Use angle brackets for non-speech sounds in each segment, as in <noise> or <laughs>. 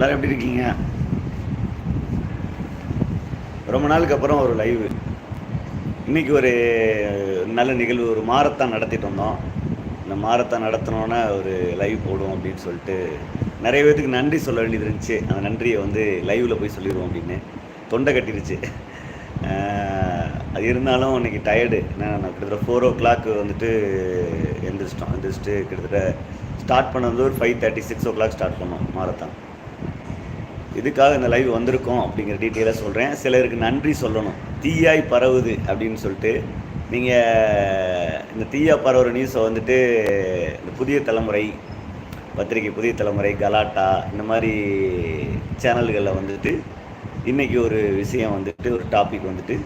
எல்லாரும் எப்படி இருக்கீங்க? ரொம்ப நாளுக்கு அப்புறம் ஒரு லைவ் இன்னைக்கு ஒரு நல்ல நிகழ்வு ஒரு மாரத்தான் நடத்திட்டு வந்தோம். இந்த மாரத்தான் நடத்தினோன்னே ஒரு லைவ் போடுவோம் அப்படின்னு சொல்லிட்டு நிறைய பேத்துக்கு நன்றி சொல்ல வேண்டியது இருந்துச்சு. அந்த நன்றியை வந்து லைவில் போய் சொல்லிடுவோம் அப்படின்னு. தொண்டை கட்டிருச்சு. அது இருந்தாலும் இன்னைக்கு டயர்டு நான் கிட்டத்தட்ட ஃபோர் ஓ கிளாக் வந்துட்டு எழுந்திரிச்சிட்டோம் எழுந்திரிச்சிட்டு கிட்டத்தட்ட ஸ்டார்ட் பண்ணது ஒரு five thirty six o'clock start பண்ணோம் மாரத்தான் இதுக்காக இந்த லைவ் வந்திருக்கோம் அப்படிங்கிற டீட்டெயிலாக சொல்கிறேன் சிலருக்கு நன்றி சொல்லணும். தீயாய் பரவுது அப்படின்னு சொல்லிட்டு நீங்கள் இந்த தீயா பரவுற நியூஸை வந்துட்டு இந்த புதிய தலைமுறை பத்திரிகை புதிய தலைமுறை கலாட்டா இந்த மாதிரி சேனல்களில் வந்துட்டு இன்றைக்கி ஒரு விஷயம் வந்துட்டு ஒரு டாபிக் வந்துட்டு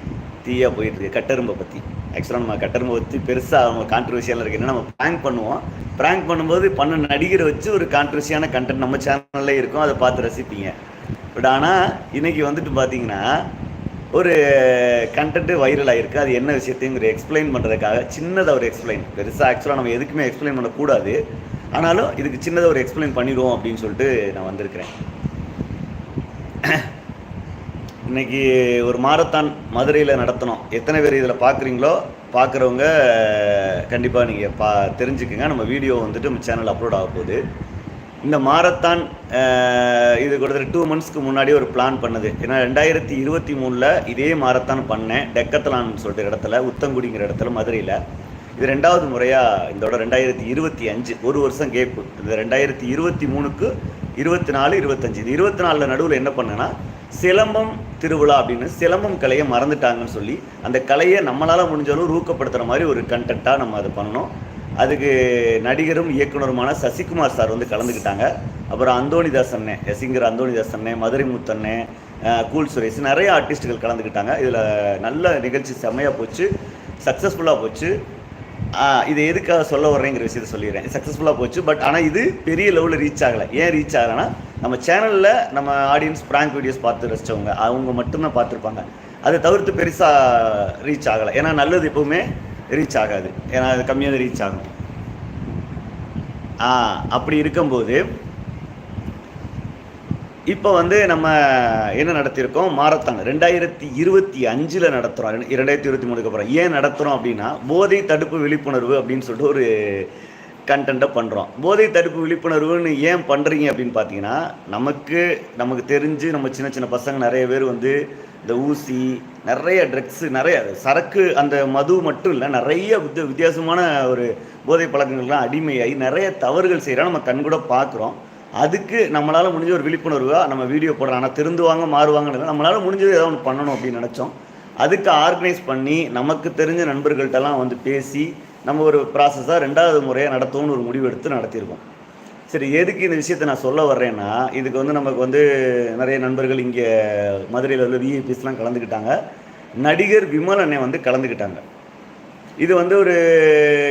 தீயாக போயிட்டுருக்கு. கட்டரும்பை கட்டெரும்பை பற்றி ஆக்சுவலாக நம்ம கட்டெரும்பை பற்றி பெருசாக அவங்க கான்ட்ரவர்ஷியலாக இருக்குது என்ன நம்ம ப்ராங்க் பண்ணுவோம். ப்ராங்க் பண்ணும்போது பண்ண நடிகரை வச்சு ஒரு கான்ட்ரவர்ஷியான கண்டென்ட் நம்ம சேனல்லே இருக்கும். அதை பார்த்து ரசிப்பீங்க. பட் ஆனால் இன்னைக்கு வந்துட்டு பார்த்தீங்கன்னா ஒரு கண்டென்ட்டு வைரல் ஆகிருக்கு அது என்ன விஷயத்தையும் ஒரு எக்ஸ்பிளைன் பண்ணுறதுக்காக சின்னதாக ஒரு எக்ஸ்பிளைன் பெருசாக ஆக்சுவலாக நம்ம எதுக்குமே எக்ஸ்பிளைன் பண்ணக்கூடாது. ஆனாலும் இதுக்கு சின்னதாக ஒரு எக்ஸ்பிளைன் பண்ணிடுவோம் அப்படின்னு சொல்லிட்டு நான் வந்திருக்கிறேன். <coughs> இன்னைக்கு ஒரு மாரத்தான் மதுரையில் நடத்தணும். எத்தனை பேர் இதில் பார்க்குறீங்களோ பார்க்குறவங்க கண்டிப்பாக நீங்கள் பா தெரிஞ்சுக்குங்க. நம்ம வீடியோ வந்துட்டு நம்ம சேனல் அப்லோட் ஆக போகுது. இந்த மாரத்தான் இது கிட்டத்தட்ட டூ மந்த்ஸ்க்கு முன்னாடி ஒரு பிளான் பண்ணுது. ஏன்னா ரெண்டாயிரத்தி இருபத்தி மூணில் இதே மாரத்தான் பண்ணேன். டெக்கத்தலான்னு சொல்லிட்டு இடத்துல உத்தங்குடிங்கிற இடத்துல மதுரையில். இது ரெண்டாவது முறையாக இதோட ரெண்டாயிரத்தி இருபத்தி அஞ்சு ஒரு வருஷம் கேப்பு இந்த ரெண்டாயிரத்தி இருபத்தி மூணுக்கு இருபத்தி நாலு இருபத்தஞ்சு இது இருபத்தி நாலில் நடுவில் என்ன பண்ணேன்னா சிலம்பம் திருவிழா அப்படின்னு சிலம்பம் கலையை மறந்துட்டாங்கன்னு சொல்லி அந்த கலையை நம்மளால் முடிஞ்சாலும் ஊக்கப்படுத்துகிற மாதிரி ஒரு கண்டென்ட்டாக நம்ம அதை பண்ணணும். அதுக்கு நடிகரும் இயக்குனருமான சசிகுமார் சார் வந்து கலந்துக்கிட்டாங்க. அப்புறம் அந்தோணிதாஸ் அண்ணே சிங்கர் அந்தோணிதாஸ் அண்ணே மதுரை முத்தண்ணே கூல் சுரேஷ் நிறைய ஆர்டிஸ்ட்டுகள் கலந்துக்கிட்டாங்க. இதில் நல்ல நிகழ்ச்சி செம்மையாக போச்சு. சக்ஸஸ்ஃபுல்லாக போச்சு. இதை இது எதுக்காக சொல்ல வர்றேங்கிற விஷயத்த சொல்லிடுறேன். சக்ஸஸ்ஃபுல்லாக போச்சு. பட் ஆனால் இது பெரிய லெவலில் ரீச் ஆகலை. ஏன் ரீச் ஆகலைன்னா நம்ம சேனலில் நம்ம ஆடியன்ஸ் ப்ராங்க் வீடியோஸ் பார்த்து ரசித்தவங்க அவங்க மட்டும்தான் பார்த்துருப்பாங்க. அதை தவிர்த்து பெருசாக ரீச் ஆகலை. ஏன்னா நல்லது எப்பவுமே ரீச் ஆகாது. ஏன்னா அது கம்மியாக ரீச் ஆகும். ஆ அப்படி இருக்கும்போது இப்போ வந்து நம்ம என்ன நடத்தியிருக்கோம் மாரத்தான். ரெண்டாயிரத்தி இருபத்தி அஞ்சில் நடத்துகிறோம் இரண்டாயிரத்தி இருபத்தி மூணுக்கு அப்புறம். ஏன் நடத்துகிறோம் அப்படின்னா போதை தடுப்பு விழிப்புணர்வு அப்படின்னு சொல்லிட்டு ஒரு கண்டென்ட்டை பண்ணுறோம் போதை தடுப்பு விழிப்புணர்வுன்னு ஏன் பண்ணுறீங்க அப்படின்னு பார்த்தீங்கன்னா நமக்கு நமக்கு தெரிஞ்சு நம்ம சின்ன சின்ன பசங்க நிறைய பேர் வந்து இந்த ஊசி நிறைய ட்ரக்ஸு நிறைய சரக்கு அந்த மது மட்டும் இல்லை நிறைய வித்த வித்தியாசமான ஒரு போதை பழக்கங்கள்லாம் அடிமையாகி நிறைய தவறுகள் செய்கிறோம் நம்ம கண்கூட பார்க்குறோம் அதுக்கு நம்மளால் முடிஞ்ச ஒரு விழிப்புணர்வாக நம்ம வீடியோ போடுறோம். ஆனால் திருந்துவாங்க மாறுவாங்கன்னு நம்மளால் முடிஞ்சது ஏதாவது ஒன்று பண்ணணும் அப்படின்னு நினச்சோம். அதுக்கு ஆர்கனைஸ் பண்ணி நமக்கு தெரிஞ்ச நண்பர்கள்ட்டெல்லாம் வந்து பேசி நம்ம ஒரு ப்ராசஸாக ரெண்டாவது முறையாக நடத்தும்னு ஒரு முடிவு எடுத்து நடத்தியிருக்கோம். சரி எதுக்கு இந்த விஷயத்தை நான் சொல்ல வர்றேன்னா இதுக்கு வந்து நமக்கு வந்து நிறைய நண்பர்கள் இங்கே மதுரையில் உள்ள விஐபிஸ்லாம் கலந்துக்கிட்டாங்க. நடிகர் விமல் அண்ணன் வந்து கலந்துக்கிட்டாங்க. இது வந்து ஒரு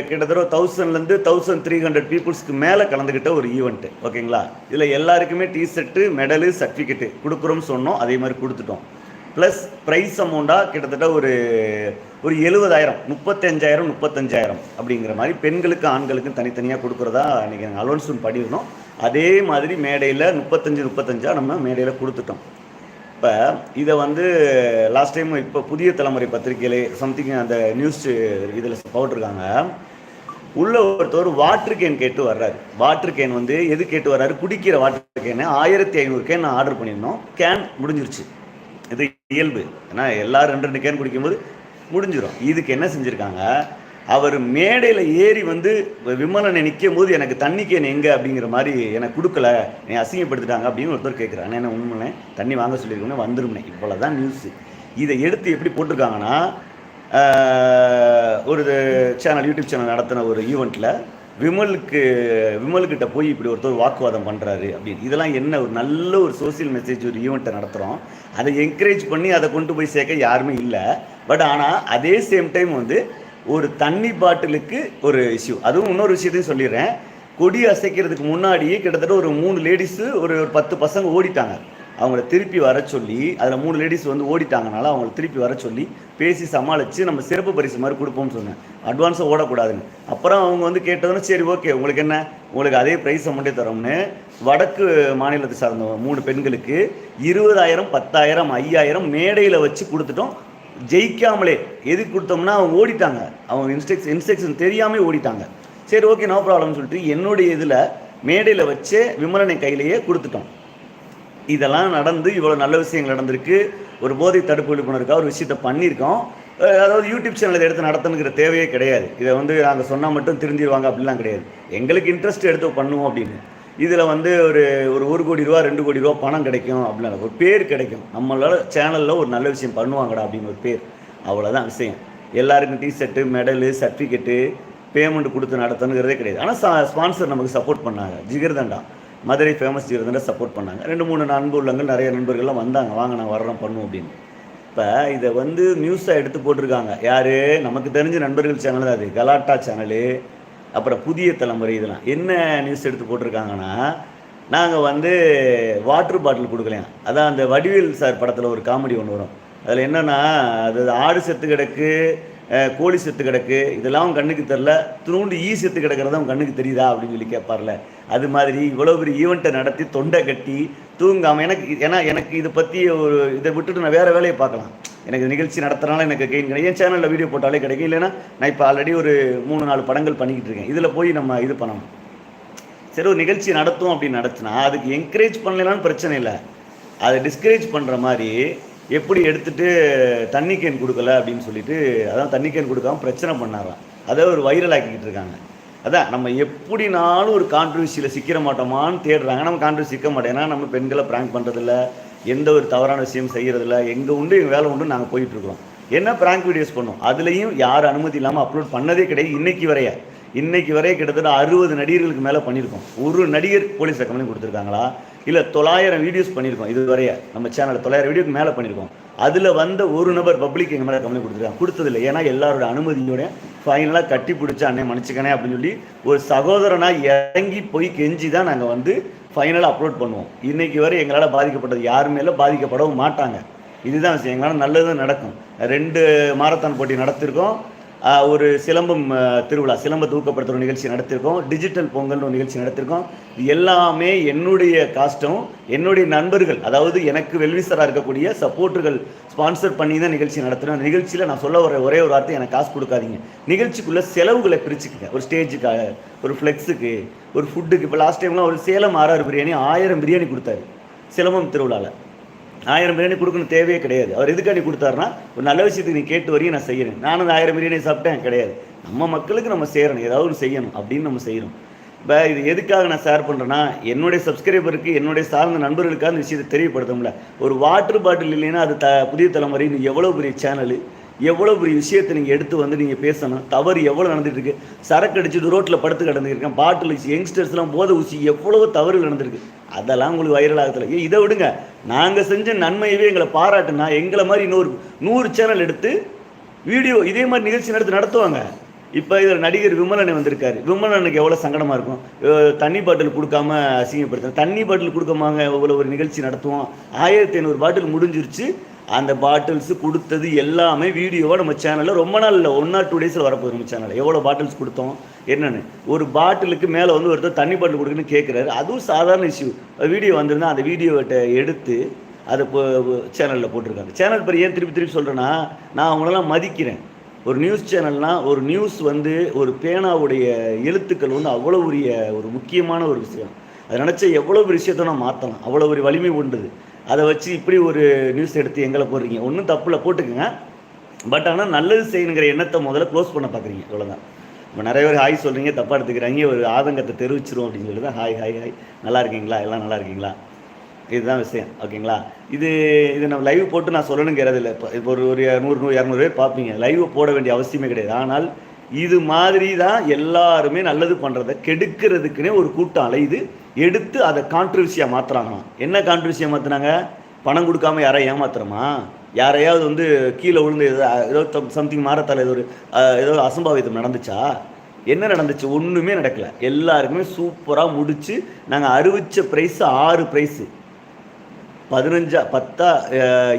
கிட்டத்தட்ட தௌசண்ட்லேருந்து தௌசண்ட் த்ரீ ஹண்ட்ரட் பீப்புள்ஸ்க்கு மேலே கலந்துக்கிட்ட ஒரு ஈவெண்ட்டு ஓகேங்களா இதில் எல்லாருக்குமே டிஷர்ட்டு மெடலு சர்டிஃபிகேட்டு கொடுக்குறோம்னு சொன்னோம். அதே மாதிரி கொடுத்துட்டோம். ப்ளஸ் ப்ரைஸ் அமௌண்ட்டாக கிட்டத்தட்ட ஒரு ஒரு எழுபதாயிரம் முப்பத்தஞ்சாயிரம் முப்பத்தஞ்சாயிரம் அப்படிங்கிற மாதிரி பெண்களுக்கு ஆண்களுக்கும் தனித்தனியாக கொடுக்குறதா இன்றைக்கி நாங்கள் அலோன்ஸும் பண்ணியிருந்தோம் அதே மாதிரி மேடையில் முப்பத்தஞ்சு முப்பத்தஞ்சாக நம்ம மேடையில் கொடுத்துட்டோம். இப்போ இதை வந்து லாஸ்ட் டைம் இப்போ புதிய தலைமுறை பத்திரிகையிலே சம்திங் அந்த நியூஸ் இதில் போட்டிருக்காங்க. உள்ள ஒருத்தர் வாட்டர் கேன் கேட்டு வர்றாரு. வாட்டர் கேன் வந்து எது கேட்டு வர்றாரு? குடிக்கிற வாட்டர் கேனு ஆயிரத்தி ஐநூறு கேன் நான் ஆர்டர் பண்ணியிருந்தோம் கேன் முடிஞ்சிருச்சு. இது இயல்பு. ஏன்னா எல்லாரும் ரெண்டு ரெண்டு கேன் குடிக்கும்போது முடிஞ்சிடும் இதுக்கு என்ன செஞ்சுருக்காங்க? அவர் மேடையில் ஏறி வந்து விமலனை நிற்கும் போது எனக்கு தண்ணி கேன் எங்கே அப்படிங்கிற மாதிரி எனக்கு கொடுக்கல என்னை அசிங்கப்படுத்திட்டாங்க அப்படின்னு ஒருத்தர் கேட்குறாங்க என்ன உண்மையிலே தண்ணி வாங்க சொல்லியிருக்கோன்னே வந்துருமே இவ்வளோ தான் நியூஸு இதை எடுத்து எப்படி போட்டிருக்காங்கன்னா ஒரு சேனல் யூடியூப் சேனல் நடத்தின ஒரு ஈவெண்ட்டில் விமலுக்கு விமல்கிட்ட போய் இப்படி ஒருத்தர் வாக்குவாதம் பண்ணுறாரு அப்படின்னு. இதெல்லாம் என்ன ஒரு நல்ல ஒரு சோஷியல் மெசேஜ் ஒரு ஈவெண்ட்டை நடத்துகிறோம் அதை என்கரேஜ் பண்ணி அதை கொண்டு போய் சேர்க்க யாருமே இல்லை. பட் ஆனால் அதே சேம் டைம் வந்து ஒரு தண்ணி பாட்டிலுக்கு ஒரு இஷ்யூ அதுவும் இன்னொரு விஷயத்தையும் சொல்லிடுறேன். கொடி அசைக்கிறதுக்கு முன்னாடியே கிட்டத்தட்ட ஒரு மூணு லேடிஸு ஒரு ஒரு பத்து பசங்க ஓடிட்டாங்க. அவங்கள திருப்பி வர சொல்லி அதில் மூணு லேடிஸ் வந்து ஓடிட்டாங்கனால அவங்கள திருப்பி வர சொல்லி பேசி சமாளித்து நம்ம சிறப்பு பரிசு மாதிரி கொடுப்போம்னு சொன்னேன். அட்வான்ஸாக ஓடக்கூடாதுன்னு. அப்புறம் அவங்க வந்து கேட்டதுன்னு சரி ஓகே உங்களுக்கு என்ன? உங்களுக்கு அதே ப்ரைஸ் அமௌண்ட்டே தரோம்னு வடக்கு மாநிலத்தை சார்ந்த மூணு பெண்களுக்கு இருபதாயிரம் பத்தாயிரம் ஐயாயிரம் மேடையில் வச்சு கொடுத்துட்டோம். ஜெயிக்காமலே. எதுக்கு கொடுத்தோம்னா அவங்க ஓடிட்டாங்க. அவங்க இன்ஸ்ட்ரக்ஷன் இன்ஸ்ட்ரக்ஷன் தெரியாமல் ஓடிட்டாங்க. சரி ஓகே நோ ப்ராப்ளம்னு சொல்லிட்டு என்னுடைய இதில் மேடையில் வச்சே விமலனை கையிலேயே கொடுத்துட்டோம். இதெல்லாம் நடந்து இவ்வளோ நல்ல விஷயங்கள் நடந்திருக்கு. ஒரு போதை தடுப்பு விழிப்புணர்வுக்காக ஒரு விஷயத்தை பண்ணியிருக்கோம். அதாவது யூடியூப் சேனல் எடுத்து நடத்தணுங்கிற தேவையே கிடையாது. இதை வந்து நாங்கள் சொன்னால் மட்டும் திருந்திடுவாங்க அப்படிலாம் கிடையாது. எங்களுக்கு இன்ட்ரெஸ்ட் எடுத்து பண்ணுவோம் அப்படின்னு. இதில் வந்து ஒரு ஒரு ஒரு கோடி ரூபா ரெண்டு கோடி ரூபா பணம் கிடைக்கும் அப்படின்னு ஒரு பேர் கிடைக்கும். நம்மளால் சேனலில் ஒரு நல்ல விஷயம் பண்ணுவாங்கடா அப்படின்னு ஒரு பேர். அவ்வளோதான் விஷயம். எல்லாருக்கும் டிஷர்ட்டு மெடலு சர்டிஃபிகேட்டு பேமெண்ட் கொடுத்து நடத்தணுங்கிறதே கிடையாது. ஆனால் ஸ்பான்சர் நமக்கு சப்போர்ட் பண்ணாங்க. ஜிகர்தண்டா. மதுரை ஃபேமஸ் ஜிகர்தண்டா சப்போர்ட் பண்ணாங்க. ரெண்டு மூணு நண்பு உள்ளங்கள் நிறைய நண்பர்கள்லாம் வந்தாங்க. வாங்க நான் வர்றோம் பண்ணுவோம் அப்படின்னு. இப்போ இதை வந்து நியூஸாக எடுத்து போட்டிருக்காங்க. யார்? நமக்கு தெரிஞ்ச நண்பர்கள் சேனல் தான் அது. கலாட்டா சேனலு அப்புறம் புதிய தலைமுறை இதெல்லாம். என்ன நியூஸ் எடுத்து போட்டிருக்காங்கன்னா நாங்கள் வந்து வாட்டர் பாட்டில் கொடுக்கலையாம். அதான் அந்த வடிவேல் சார் படத்தில் ஒரு காமெடி ஒன்று வரும். அதில் என்னென்னா அது ஆடு செத்து கிடக்கு கோழி செத்து கிடக்கு. இதெல்லாம் அவன் கண்ணுக்கு தெரில. துணுண்டு ஈ செத்து கிடக்கிறதா அவன் கண்ணுக்கு தெரியுதா? அப்படின்னு சொல்லி கேட்பார்ல அது மாதிரி இவ்வளோ பெரிய ஈவெண்ட்டை நடத்தி தொண்டை கட்டி தூங்காமல் எனக்கு ஏன்னா எனக்கு இதை பற்றி ஒரு இதை விட்டுட்டு நான் வேறு வேலையை பார்க்கலாம். எனக்கு நிகழ்ச்சி நடத்துறனால எனக்கு கெயின் கிடைக்கும் என் சேனலில் வீடியோ போட்டாலே கிடைக்கும். இல்லைன்னா நான் இப்போ ஆல்ரெடி ஒரு மூணு நாலு படங்கள் பண்ணிக்கிட்டு இருக்கேன். இதில் போய் நம்ம இது பண்ணணும். சரி ஒரு நிகழ்ச்சி நடத்தும் அப்படின்னு நடத்துனா அதுக்கு என்கரேஜ் பண்ணலான்னு பிரச்சனை இல்லை. அதை டிஸ்கரேஜ் பண்ணுற மாதிரி எப்படி எடுத்துட்டு தண்ணி கேன் கொடுக்கல அப்படின்னு சொல்லிட்டு அதான் தண்ணி கேன் கொடுக்காம பிரச்சனை பண்ணாராம். அதை ஒரு வைரல் ஆக்கிக்கிட்டு இருக்காங்க. அதான் நம்ம எப்படினாலும் ஒரு கான்ட்ரவர்சியில் சிக்கிற மாட்டோமான்னு தேடுறாங்க. நம்ம கான்ட்ரவர்சி சிக்க மாட்டோம். ஏன்னா நம்ம பெண்களை ப்ராங்க் பண்ணுறதில்ல எந்த ஒரு தவறான விஷயம் செய்கிறதில்ல எங்கே உண்டு எங்கள் வேலை உண்டு நாங்கள் போயிட்டுருக்கோம் என்ன ப்ராங்க் வீடியோஸ் பண்ணோம்? அதுலேயும் யார் அனுமதி இல்லாமல் அப்லோட் பண்ணதே கிடையாது. இன்னைக்கு வரைய. இன்னைக்கு வரைய கிட்டத்தட்ட அறுபது நடிகர்களுக்கு மேலே பண்ணியிருக்கோம். ஒரு நடிகர் போலீஸ் ரெக்கமெண்ட் கொடுத்துருக்காங்களா? இல்லை தொள்ளாயிரம் வீடியோஸ் பண்ணியிருக்கோம் இதுவரையே. நம்ம சேனலில் தொள்ளாயிரம் வீடியோக்கு மேலே பண்ணியிருக்கோம் அதில் வந்த ஒரு நபர் பப்ளிக் எங்கள் மேலே கம்ப்ளைண்ட் கொடுத்துருக்காங்க. கொடுத்ததில்லை. ஏன்னா எல்லாரோட அனுமதியோட ஃபைனலாக கட்டி பிடிச்ச அண்ணன் மன்னிச்சுக்கணே அப்படின்னு சொல்லி ஒரு சகோதரனாக இறங்கி போய் கெஞ்சி தான் நாங்கள் வந்து ஃபைனலாக அப்லோட் பண்ணுவோம். இன்றைக்கி வரை எங்களால் பாதிக்கப்பட்டது யாருமேல பாதிக்கப்படவும் மாட்டாங்க. இதுதான் விஷயம். எங்களால் நல்லது நடக்கும். ரெண்டு மாரத்தான் போட்டி நடத்திருக்கோம். ஒரு சிலம்பம் திருவிழா சிலம்ப தூக்கப்படுத்துகிற நிகழ்ச்சி நடத்திருக்கோம். டிஜிட்டல் பொங்கல்னு ஒரு நிகழ்ச்சி நடத்திருக்கோம். இது எல்லாமே என்னுடைய காஸ்ட்டும் என்னுடைய நண்பர்கள் அதாவது எனக்கு வெல்விசராக இருக்கக்கூடிய சப்போர்ட்டுகள் ஸ்பான்சர் பண்ணி தான் நிகழ்ச்சி நடத்துகிறோம் அந்த நிகழ்ச்சியில் நான் சொல்ல வர ஒரே ஒரு வார்த்தை எனக்கு காசு கொடுக்காதீங்க. நிகழ்ச்சிக்குள்ளே செலவுகளை பிரிச்சுக்கங்க. ஒரு ஸ்டேஜுக்காக ஒரு ஃப்ளெக்ஸுக்கு ஒரு ஃபுட்டுக்கு இப்போ லாஸ்ட் டைம்லாம் ஒரு சேலம் ஆறாறு பிரியாணி ஆயிரம் பிரியாணி கொடுத்தாரு. சிலம்பம் திருவிழாவில் ஆயிரம் பிரியாணி கொடுக்கணும் தேவையே கிடையாது. அவர் எதுக்காண்டி கொடுத்தாருன்னா ஒரு நல்ல விஷயத்துக்கு நீ கேட்டு வரையும் நான் செய்கிறேன் நானும் அந்த ஆயிரம் பிரியாணி சாப்பிட்டேன் கிடையாது. நம்ம மக்களுக்கு நம்ம செய்கிறோம் ஏதாவது ஒன்று செய்யணும் அப்படின்னு நம்ம செய்கிறோம் இப்போ இது எதுக்காக நான் ஷேர் பண்ணுறேன்னா என்னுடைய சப்ஸ்கிரைபருக்கு என்னுடைய சார்ந்த நண்பர்களுக்காக அந்த விஷயத்தை தெரியப்படுத்தணும்ல. ஒரு வாட்டர் பாட்டில் இல்லைன்னா அது த புதிய தலைமுறை நீ எவ்வளோ பெரிய சேனலு எவ்வளோ பெரிய விஷயத்தை நீங்கள் எடுத்து வந்து நீங்கள் பேசணும்? தவறு எவ்வளோ நடந்துட்டு இருக்கு? சரக்கு அடிச்சுட்டு ரோட்டில் படுத்து கிடந்துருக்கேன் பாட்டில் யங்ஸ்டர்ஸ்லாம் போதை ஊசி எவ்வளோ தவறு நடந்திருக்கு? அதெல்லாம் உங்களுக்கு வைரல் ஆகத்தில். ஏன் இதை விடுங்க. நாங்கள் செஞ்ச நன்மையவே எங்களை பாராட்டுனா எங்களை மாதிரி இன்னொரு நூறு சேனல் எடுத்து வீடியோ இதே மாதிரி நிகழ்ச்சி நடத்தி நடத்துவாங்க. இப்போ இதில் நடிகர் விமலனை வந்திருக்காரு. விமலனுக்கு எவ்வளோ சங்கடமாக இருக்கும்? தண்ணி பாட்டில் கொடுக்காம அசிங்கப்படுத்த தண்ணி பாட்டில் கொடுக்காம இவ்வளோ ஒரு நிகழ்ச்சி நடத்துவோம் ஆயிரத்தி ஐநூறு பாட்டில் முடிஞ்சிருச்சு. அந்த பாட்டில்ஸ் கொடுத்தது எல்லாமே வீடியோவாக நம்ம சேனலில் ரொம்ப நாள் இல்லை. ஒன் ஆர் டூ டேஸில் வரப்போகுது நம்ம சேனலில் எவ்வளோ பாட்டில்ஸ் கொடுத்தோம்? என்னென்னு? ஒரு பாட்டிலுக்கு மேலே வந்து ஒருத்தர் தண்ணி பாட்டில் கொடுக்குன்னு கேட்குறாரு அதுவும் சாதாரண இஷ்யூ வீடியோ வந்திருந்தா அந்த வீடியோவை எடுத்து அதை இப்போ சேனலில் போட்டிருக்காங்க. சேனல் பேர் ஏன் திருப்பி திருப்பி சொல்கிறேன்னா நான் அவங்களெல்லாம் மதிக்கிறேன். ஒரு நியூஸ் சேனல்னால் ஒரு நியூஸ் வந்து ஒரு பேனாவுடைய எழுத்துக்கள் வந்து அவ்வளோ உரிய ஒரு முக்கியமான ஒரு விஷயம். அதை நினச்சா எவ்வளோ ஒரு விஷயத்தை நான் மாற்றலாம் அவ்வளோ ஒரு வலிமை உண்டுது. அதை வச்சு இப்படி ஒரு நியூஸ் எடுத்து எங்களை போடுறீங்க. ஒன்றும் தப்பில் போட்டுக்குங்க. பட் ஆனால் நல்லது செய்யணுங்கிற எண்ணத்தை முதல்ல க்ளோஸ் பண்ண பார்க்குறீங்க அவ்வளோதான் இப்போ நிறைய பேர் ஹாய் சொல்கிறீங்க தப்பாக எடுத்துக்கிறாங்க. ஒரு ஆதங்கத்தை தெரிவிச்சிரும் அப்படின்னு சொல்லி தான் ஹாய் ஹாய் ஹாய் நல்லா இருக்கீங்களா? எல்லாம் நல்லா இருக்கீங்களா? இதுதான் விஷயம். ஓகேங்களா இது இது நம்ம லைவ் போட்டு நான் சொல்லணுங்கிறது இல்லை இப்போ இப்போ ஒரு ஒரு நூறு நூறு இரநூறு பேர் பார்ப்பீங்க. லைவ் போட வேண்டிய அவசியமே கிடையாது. ஆனால் இது மாதிரி தான் எல்லாருமே நல்லது பண்ணுறதை கெடுக்கிறதுக்குன்னே ஒரு கூட்டம் அலையுது. எடுத்து அதை கான்ட்ரவர்சியாக மாற்றுறாங்களாம் என்ன கான்ட்ரவர்சியாக மாற்றுனாங்க பணம் கொடுக்காம யாரையும் ஏமாத்துறோமா? யாரையாவது வந்து கீழே விழுந்து ஏதோ ஏதோ சம்திங் மாறத்தால் ஏதோ ஒரு ஏதோ அசம்பாவிதம் நடந்துச்சா? என்ன நடந்துச்சு? ஒன்றுமே நடக்கல. எல்லாருக்குமே சூப்பராக முடித்து நாங்கள் அறிவித்த ப்ரைஸ் ஆறு ப்ரைஸு பதினஞ்சா பத்தா